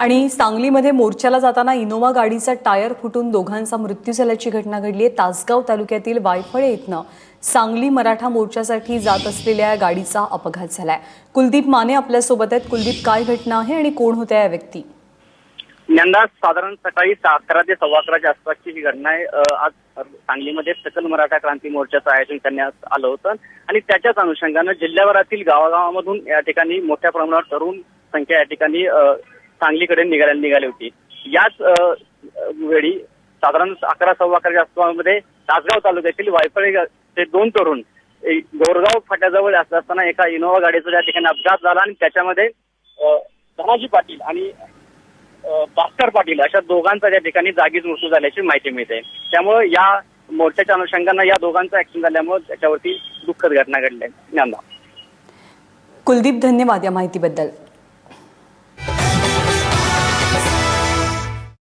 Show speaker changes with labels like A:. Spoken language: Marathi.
A: आणि सांगलीमध्ये मोर्चाला जाताना इनोवा गाडीचा टायर फुटून दोघांचा मृत्यू झाल्याची घटना घडली आहे. तासगाव तालुक्यातील वायफळे इथनं सांगली मराठा मोर्चासाठी जात असलेल्या या गाडीचा अपघात झालाय. कुलदीप माने आपल्यासोबत आहेत. कुलदीप काय घटना आहे आणि कोण होत्या या व्यक्ती?
B: यंदा साधारण सकाळी अकरा ते सव्वा अकराच्या आसपासची ही घटना आहे. आज सांगलीमध्ये सकल मराठा क्रांती मोर्चाचं आयोजन करण्यात आलं होतं. आणि त्याच्याच अनुषंगानं जिल्ह्याभरातील गावागावामधून या ठिकाणी मोठ्या प्रमाणावर तरुण संख्या या ठिकाणी सांगलीकडे निघाल्या निघाली होती. याच वेळी साधारण अकरा सव्वा अकराच्या आसपासमध्ये तासगाव तालुक्यातील वायफळे ते दोन तरुण गोरगाव फाट्याजवळ असत असताना एका इनोवा गाडीचा त्या ठिकाणी अपघात झाला आणि त्याच्यामध्ये धनाजी पाटील आणि भास्कर पाटील अशा दोघांचा त्या ठिकाणी जागीच मृत्यू झाल्याची माहिती मिळते. त्यामुळे या मोर्चाच्या अनुषंगानं या दोघांचा ऍक्सिडेंट झाल्यामुळे त्याच्यावरती दुःखद घटना घडली. ज्ञानदा
A: कुलदीप धन्यवाद या माहितीबद्दल.